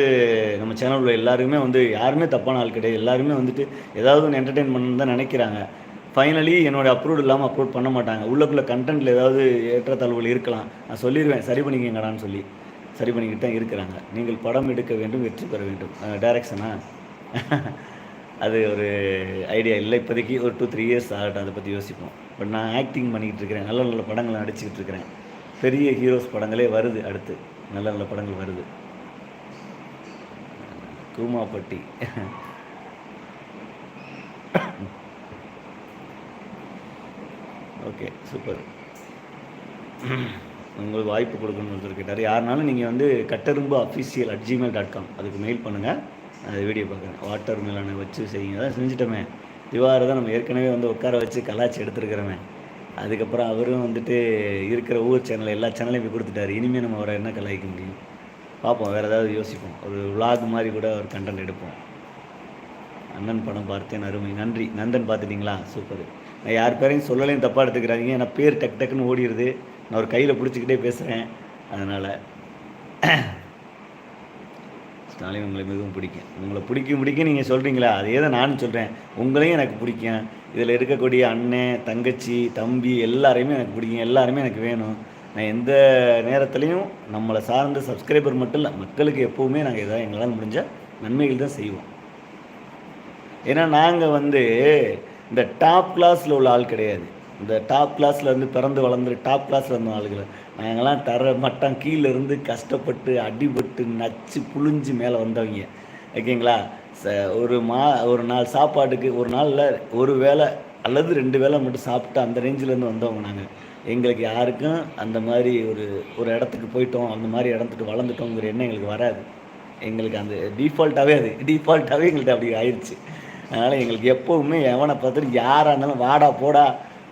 நம்ம சேனலில் எல்லாருமே வந்து யாருமே தப்பான ஆள் கிடையாது. எல்லாருமே வந்துட்டு ஏதாவது ஒன்று என்டர்டெயின் பண்ணணும்னு தான் நினைக்கிறாங்க. ஃபைனலி என்னோட அப்ரூவ் இல்லாமல் அப்லோட் பண்ண மாட்டாங்க. உள்ளக்குள்ளே கண்டென்ட்டில் ஏதாவது ஏற்றத்தாழ்வுகள் இருக்கலாம். நான் சொல்லிடுவேன் சரி பண்ணிக்கங்கடான்னு சொல்லி. சரி பண்ணிக்கிட்டு தான் இருக்கிறாங்க. நீங்கள் படம் எடுக்க வேண்டும் வெற்றி பெற வேண்டும். டைரக்ஷனா <laughs> அது ஒரு ஐடியா இல்லை. இப்போதைக்கு ஒரு டூ த்ரீ இயர்ஸ் ஆகட்டும் அதை பற்றி யோசிப்போம். பட் நான் ஆக்டிங் பண்ணிக்கிட்டு இருக்கிறேன். நல்ல நல்ல படங்களை நடிச்சுக்கிட்டு இருக்கிறேன். பெரிய ஹீரோஸ் படங்களே வருது அடுத்து. நல்ல நல்ல படங்கள் வருது. கூமாப்பட்டி. Okay super. உங்களுக்கு வாய்ப்பு கொடுக்கணும்னு ஒருத்தர் கேட்டார் யாருனாலும் நீங்கள் வந்து கட்டரும்பு official at Gmail dot com அதுக்கு மெயில் பண்ணுங்கள் அது வீடியோ பார்க்குறேன். வாட்டர் மிலானை வச்சு செய்யுங்க. அதான் செஞ்சுட்டோமே. திவாரை தான் நம்ம ஏற்கனவே வந்து உட்கார வச்சு கலாச்சி எடுத்துருக்கிறோமே. அதுக்கப்புறம் அவரும் வந்துட்டு இருக்கிற ஊர் சேனல் எல்லா சேனலையும் போய் கொடுத்துட்டாரு. இனிமேல் நம்ம அவரை என்ன கலாய்க்க முடியும்? பார்ப்போம். வேறு ஏதாவது யோசிப்போம். ஒரு விளாக் மாதிரி கூட ஒரு கண்டென்ட் எடுப்போம். அண்ணன் படம் பார்த்தேன் அருமை. நன்றி. நந்தன் பார்த்துட்டிங்களா? சூப்பர். நான் யார் பேரையும் சொல்லலையும் தப்பாக எடுத்துக்கிறாங்க ஏன்னா பேர் டக்கு டக்குன்னு ஓடிடுது நான் ஒரு கையில் பிடிச்சிக்கிட்டே பேசுகிறேன் அதனால் ஸ்டாலின் உங்களை மிகவும் பிடிக்கும். உங்களை பிடிக்கும் பிடிக்கும் நீங்கள் சொல்கிறீங்களா அதே தான் நானும் சொல்கிறேன் உங்களையும் எனக்கு பிடிக்கும். இதில் இருக்கக்கூடிய அண்ணன் தங்கச்சி தம்பி எல்லாரையுமே எனக்கு பிடிக்கும். எல்லாருமே எனக்கு வேணும். நான் எந்த நேரத்துலையும் நம்மளை சார்ந்த சப்ஸ்கிரைபர் மட்டும் இல்லை மக்களுக்கு எப்போவுமே நாங்கள் எதாவது எங்களால் முடிஞ்ச நன்மைகள் தான் செய்வோம். ஏன்னா நாங்கள் வந்து இந்த டாப் கிளாஸில் உள்ள ஆள் கிடையாது. இந்த டாப் கிளாஸில் இருந்து பிறந்து வளர்ந்து டாப் கிளாஸில் இருந்த ஆளுகள் நாங்கள்லாம் தர மட்டம் கீழேருந்து கஷ்டப்பட்டு அடிபட்டு நச்சு புழிஞ்சு மேலே வந்தவங்க. ஓகேங்களா? ச ஒரு மா ஒரு நாள் சாப்பாட்டுக்கு ஒரு நாளில் ஒரு வேளை அல்லது ரெண்டு வேளை மட்டும் சாப்பிட்டு அந்த ரேஞ்சிலேருந்து வந்தவங்க நாங்கள் எங்களுக்கு யாருக்கும் அந்த மாதிரி ஒரு ஒரு இடத்துக்கு போயிட்டோம் அந்த மாதிரி இடத்துட்டு வளர்ந்துட்டோங்கிற எண்ணம் எங்களுக்கு வராது. எங்களுக்கு அந்த டிஃபால்ட்டாகவே அது. டிஃபால்ட்டாகவே எங்கள்கிட்ட அப்படி ஆயிடுச்சு அதனால் எங்களுக்கு எப்போவுமே எவனை பார்த்துட்டு யாராக இருந்தாலும் வாடா போடா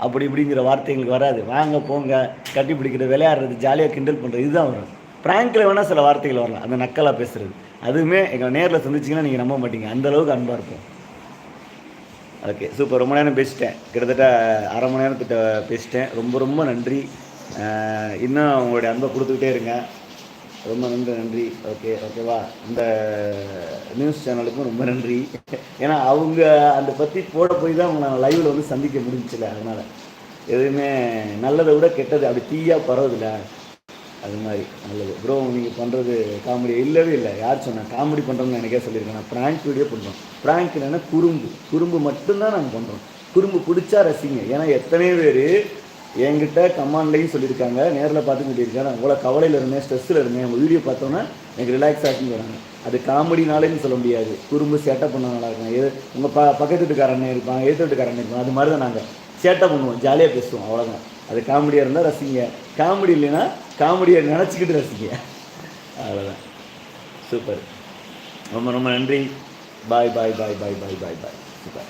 அப்படி இப்படிங்கிற வார்த்தைகளுக்கு வராது. வாங்க போங்க கட்டி பிடிக்கிறது விளையாடுறது ஜாலியாக கிண்டல் பண்ணுறது இதுதான் வரும். ப்ராங்க்கில் வேணால் சில வார்த்தைகள் வரலாம். அந்த நக்கலாக பேசுகிறது அதுவுமே எங்களை நேரில் சந்திச்சிங்கன்னா நீங்கள் நம்ப மாட்டீங்க. அந்த அளவுக்கு அன்பாக இருப்போம். ஓகே சூப்பர் ரொம்ப நேரம் பேசிட்டேன். கிட்டத்தட்ட அரை மணி நேரத்திட்ட பேசிட்டேன். ரொம்ப ரொம்ப நன்றி. இன்னும் உங்களுடைய அன்பை கொடுத்துக்கிட்டே இருங்க. ரொம்ப நன்றி நன்றி. ஓகே ஓகேவா இந்த நியூஸ் சேனலுக்கும் ரொம்ப நன்றி. ஏன்னா அவங்க அந்த பற்றி போட போய் தான் அவங்க நான் லைவில் வந்து சந்திக்க முடிஞ்சில்ல அதனால். எதுவுமே நல்லதை விட கெட்டது. அப்படி தீயாக பரவுதில்ல அது மாதிரி நல்லது. ப்ரோ நீங்கள் பண்ணுறது காமெடி இல்லவே இல்லை. யார் சொன்னா காமெடி பண்ணுறோம்னு எனக்கே சொல்லியிருக்கேன் நான் ப்ராங்க் வீடியோ பண்ணுறோம் ப்ராங்க் இல்லைன்னா குறும்பு. குறும்பு மட்டும்தான் நாங்கள் பண்ணுறோம் குறும்பு பிடிச்சா ரசிங்க. ஏன்னா எத்தனை பேர் என்கிட்ட கமாண்ட்லையும் சொல்லியிருக்காங்க. நேரில் பார்த்து சொல்லியிருக்காங்க நான் கவலையில் இருந்தேன் ஸ்ட்ரெஸ்ஸில் இருந்தேன். உங்கள் வீடியோ பார்த்தோன்னே எனக்கு ரிலாக்ஸ் ஆகின்னு சொல்கிறாங்க அது காமெடினாலேன்னு சொல்ல முடியாது. குறும்பு சேட்டை பண்ணவங்களா இருக்கும் எது உங்கள் ப பக்கத்து வீட்டுக்காரனே இருப்பாங்க எதிர்த்து வீட்டுக்காரனே இருப்பாங்க அது மாதிரி தான் நாங்கள் சேட்டை பண்ணுவோம். ஜாலியாக பேசுவோம். அவ்வளோதான் அது காமெடியாக இருந்தால் ரசிங்க. காமெடி இல்லைன்னா காமெடியை நினச்சிக்கிட்டு ரசிங்க. அவ்வளோதான் சூப்பர் ரொம்ப ரொம்ப நன்றி. பாய் பாய் பாய் பாய் பாய் பாய் பாய் சூப்பர்